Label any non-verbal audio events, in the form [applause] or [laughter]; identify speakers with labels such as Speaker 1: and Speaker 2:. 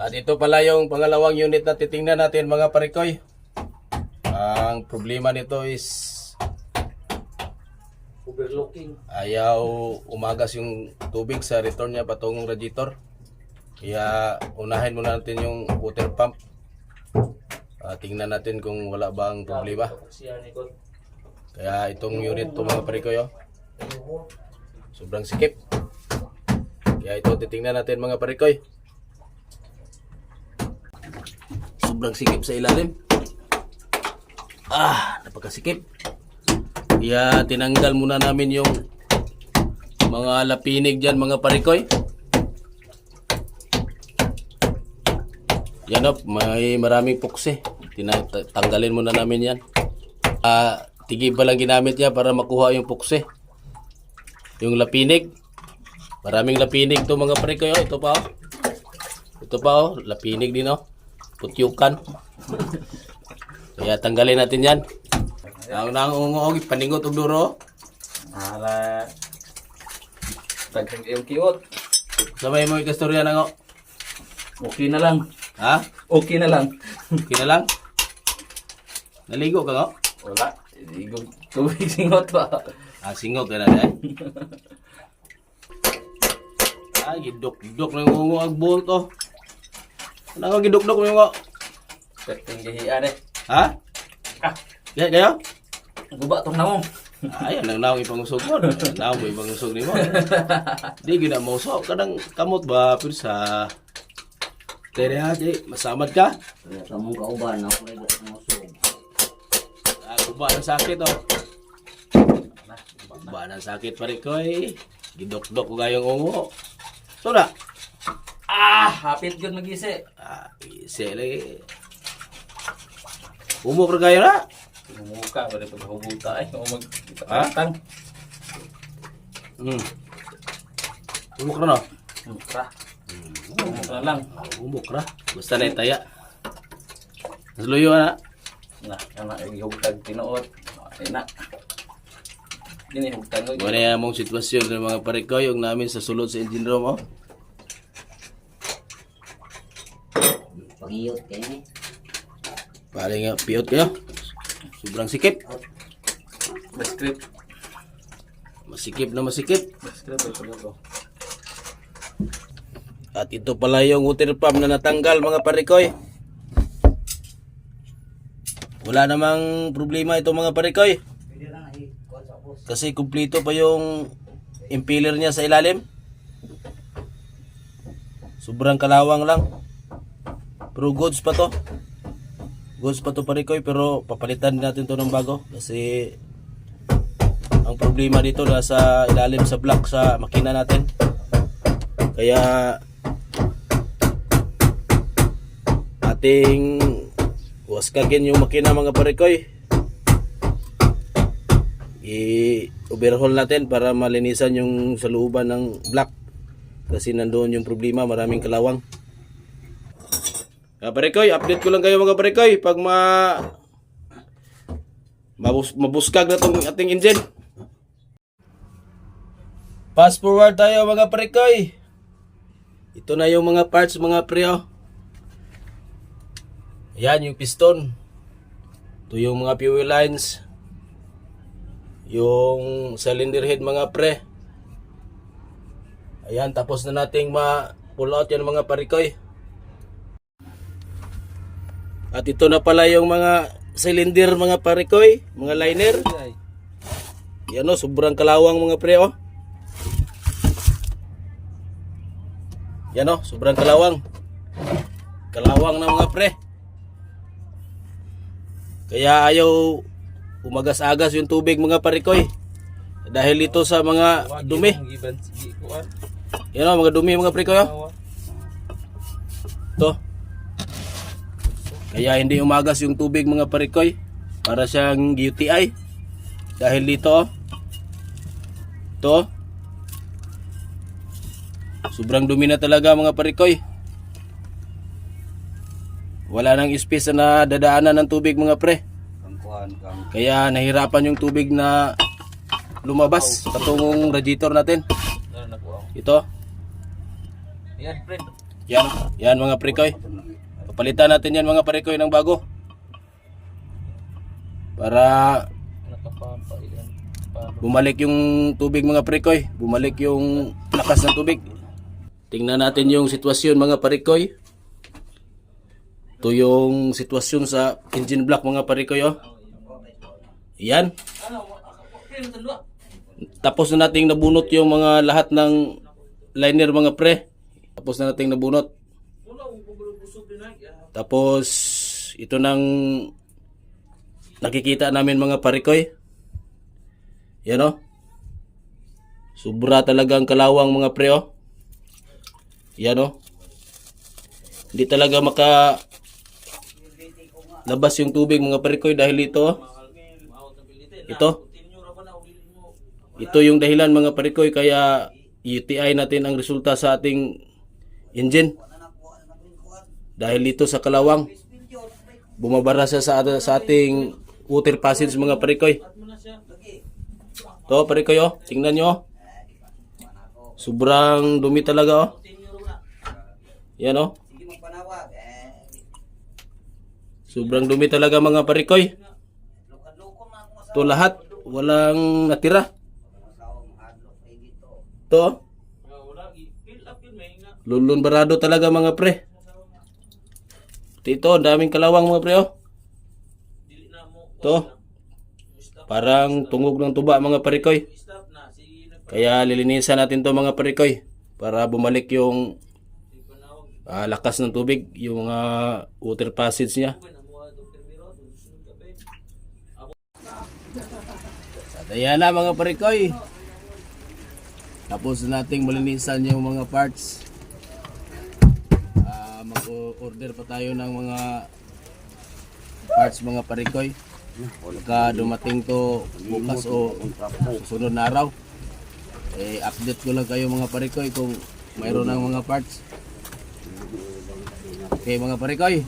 Speaker 1: At ito pala yung pangalawang unit na titingnan natin mga parikoy. Ang problema nito is
Speaker 2: Overlooking.
Speaker 1: ayaw umagas yung tubig sa return niya patungong radiator. Kaya unahin muna natin yung water pump. Ah, tingnan natin kung wala bang problema. Kaya itong unit to mga parikoy oh, sobrang sikip. Kaya ito titingnan natin mga parikoy. Sobrang sikip sa ilalim. Ah, napakasikip. Kaya tinanggal muna namin yung mga lapinig dyan mga parikoy. Yan o, may maraming pukse. Tinatanggalin muna namin yan. Ah, tigib pa lang ginamit niya para makuha yung pukse. Yung lapinig. Maraming lapinig to mga parikoy. Oh, ito pa oh. Ito pa oh, lapinig din oh. Putyukan. Kaya tanggalin natin yan. Ang nangungog, paningot og duro.
Speaker 2: Ala. Tagang yung kiot.
Speaker 1: Sabay mo ikastorya na ngo.
Speaker 2: Okay na lang.
Speaker 1: Ha?
Speaker 2: Okay na lang.
Speaker 1: Okay na lang? Naligo ka ngo?
Speaker 2: Wala. Igog tubig singot pa.
Speaker 1: Ah, singog ka na dahil. [laughs] Ah, gidok-gidok na yung ang bolt oh. Ano nga gidok-dok mo yung ngo?
Speaker 2: Perting gahian eh.
Speaker 1: Ha?
Speaker 2: Ah,
Speaker 1: Kaya kayo?
Speaker 2: guba tong namong.
Speaker 1: Ay, ang naong ipangusog mo. Naong mo ipangusog ni mo. [laughs] Di gina mo so kadang kamot ba pero sa Tere ha, di, masamad ka?
Speaker 3: Sa mong kauban, ako rin ang musog.
Speaker 1: Ah, guba ng sakit oh. Guba ng sakit pare ko eh. Gidok-dok ko gayong ungo. So na.
Speaker 2: Ah, hapit gyud magisi.
Speaker 1: Isele. Umo pa kayo na.
Speaker 2: Mumuka ba pag hubuta ay o mag
Speaker 1: Ha?
Speaker 2: tang.
Speaker 1: Hmm. Umo na.
Speaker 2: Mukra. Mukra lang.
Speaker 1: Umo na. Basta na itaya. Nasluyo na.
Speaker 2: Na, kana ay hugtag tinuot. Ay na. Dini hugtag
Speaker 1: yung mong sitwasyon ng mga parikoy yung namin sa sulod sa engine room oh.
Speaker 3: Pangiyot kayo ni.
Speaker 1: Pare nga, piyot kayo. Sobrang sikip.
Speaker 2: Script.
Speaker 1: Masikip na masikip.
Speaker 2: Script ito ko.
Speaker 1: At ito pala yung water pump na natanggal mga parikoy. Wala namang problema ito mga parikoy. Kasi kumplito pa yung impeller niya sa ilalim. Sobrang kalawang lang. Pero goods pa to. Goods pa to parikoy pero papalitan natin to ng bago. Kasi ang problema dito nasa ilalim sa block sa makina natin. Kaya ating waskagin yung makina mga parikoy. I-overhaul natin para malinisan yung sa looban ng block. Kasi nandoon yung problema, maraming kalawang. Mga parikoy, update ko lang kayo mga parikoy pag ma mabus mabuskag na tong ating engine. Fast forward tayo mga parikoy. Ito na yung mga parts mga pre oh. Yan yung piston. Ito yung mga fuel lines. Yung cylinder head mga pre. Ayan, tapos na nating ma-pull out yan mga parikoy. At ito na pala yung mga cylinder mga parikoy, mga liner. Yan o, sobrang kalawang mga pre oh. Yan o, sobrang kalawang. Kalawang na mga pre. Kaya ayaw umagas-agas yung tubig mga parikoy. Dahil ito sa mga dumi. Yan o, mga dumi mga parikoy. Oh. Ito. Kaya hindi umagas yung tubig mga parikoy. Para siyang UTI. Dahil dito. oh. Ito. Sobrang dumi na talaga mga parikoy. Wala nang space na dadaanan ng tubig mga pre. Kaya nahirapan yung tubig na lumabas patungong radiator natin. Ito.
Speaker 2: Yan friend.
Speaker 1: Yan, yan mga parikoy. Papalitan natin yan mga parikoy ng bago. Para bumalik yung tubig mga parikoy. Bumalik yung lakas ng tubig. Tingnan natin yung sitwasyon mga parikoy. Ito yung sitwasyon sa engine block mga parikoy. Oh. Yan. Tapos na nating nabunot yung mga lahat ng liner mga pre. Tapos na nating nabunot. Tapos ito nang nakikita namin mga parikoy. Yan oh. Sobra talagang kalawang mga pre oh. Yan oh. Hindi talaga maka labas yung tubig mga parikoy dahil ito. Ito. Ito yung dahilan mga parikoy kaya UTI natin ang resulta sa ating engine. Dahil dito sa kalawang bumabara siya sa, sa ating water passage mga parikoy. To parikoy oh, tingnan nyo oh. Sobrang dumi talaga oh. Yan oh. Sobrang dumi talaga mga parikoy. To lahat, walang natira. To. Lulun barado talaga mga pre. Dito, daming kalawang mga pre oh. To. Parang tungog ng tuba mga parikoy. Kaya lilinisan natin to mga parikoy para bumalik yung ah, lakas ng tubig, yung mga water passage niya. At ayan na mga parikoy. Tapos na nating malinisan yung mga parts. Mag-order pa tayo ng mga parts mga parikoy. Pagka dumating to bukas o susunod na araw. Eh, update ko lang kayo mga parikoy kung mayroon ng mga parts. Okay mga parikoy.